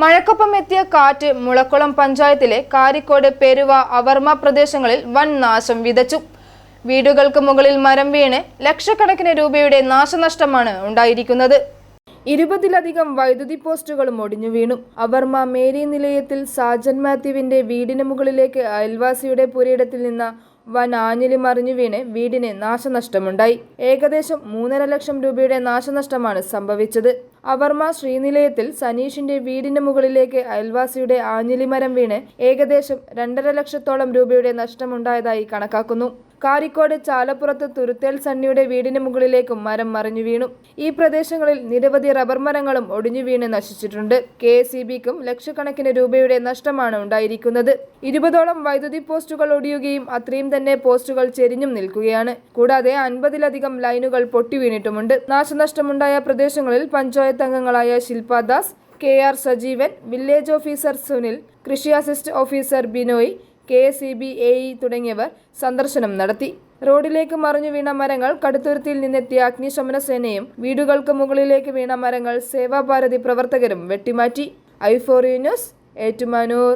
മഴക്കൊപ്പം എത്തിയ കാറ്റ് മുളക്കുളം പഞ്ചായത്തിലെ കാരിക്കോട് പെരുവ അവർമ പ്രദേശങ്ങളിൽ വൻ നാശം വിതച്ചു. വീടുകൾക്ക് മുകളിൽ മരം വീണ് ലക്ഷക്കണക്കിന് രൂപയുടെ നാശനഷ്ടമാണ് ഉണ്ടായിരിക്കുന്നത്. ഇരുപതിലധികം വൈദ്യുതി പോസ്റ്റുകളും ഒടിഞ്ഞു വീണു. അവർമ മേരി നിലയത്തിൽ സാജൻ മാത്യുവിന്റെ വീടിന് മുകളിലേക്ക് അയൽവാസിയുടെ പുരയിടത്തിൽ നിന്ന് വൻ ആഞ്ഞിലി മറിഞ്ഞു വീണ് വീടിന് നാശനഷ്ടമുണ്ടായി. ഏകദേശം മൂന്നര ലക്ഷം രൂപയുടെ നാശനഷ്ടമാണ് സംഭവിച്ചത്. അവർമ ശ്രീനിലയത്തിൽ സനീഷിന്റെ വീടിന് മുകളിലേക്ക് അയൽവാസിയുടെ ആഞ്ഞിലി മരം വീണ് ഏകദേശം രണ്ടര ലക്ഷത്തോളം രൂപയുടെ നഷ്ടമുണ്ടായതായി കണക്കാക്കുന്നു. കാരിക്കോട് ചാലപ്പുറത്ത് തുരുത്തേൽ സണ്ണിയുടെ വീടിന് മുകളിലേക്കും മരം മറിഞ്ഞു വീണു. ഈ പ്രദേശങ്ങളിൽ നിരവധി റബ്ബർ മരങ്ങളും ഒടിഞ്ഞു വീണ് നശിച്ചിട്ടുണ്ട്. കെ ഇ ബിക്കും ലക്ഷക്കണക്കിന് രൂപയുടെ നഷ്ടമാണ് ഉണ്ടായിരിക്കുന്നത്. ഇരുപതോളം വൈദ്യുതി പോസ്റ്റുകൾ ഒടിയുകയും അത്രയും തന്നെ പോസ്റ്റുകൾ ചെരിഞ്ഞും നിൽക്കുകയാണ്. കൂടാതെ അൻപതിലധികം ലൈനുകൾ പൊട്ടിവീണിട്ടുമുണ്ട് നാശനഷ്ടമുണ്ടായ പ്രദേശങ്ങളിൽ പഞ്ചായത്ത് അംഗങ്ങളായ Shilpadas K R Sajeevan village officer Sunil കൃഷി assist officer Binoy K S B A E തുടങ്ങിയവർ സന്ദർശനം നടത്തി. റോഡിലേക്ക് മറിഞ്ഞു വീണ മരങ്ങൾ കടുത്തുരുത്തിയിൽ നിന്നെത്തിയ അഗ്നിശമന സേനയും വീടുകൾക്ക് മുകളിലേക്ക് വീണ മരങ്ങൾ സേവാഭാരതി പ്രവർത്തകരും വെട്ടിമാറ്റി. ഐഫോറി ന്യൂസ് ഏറ്റുമാനൂർ.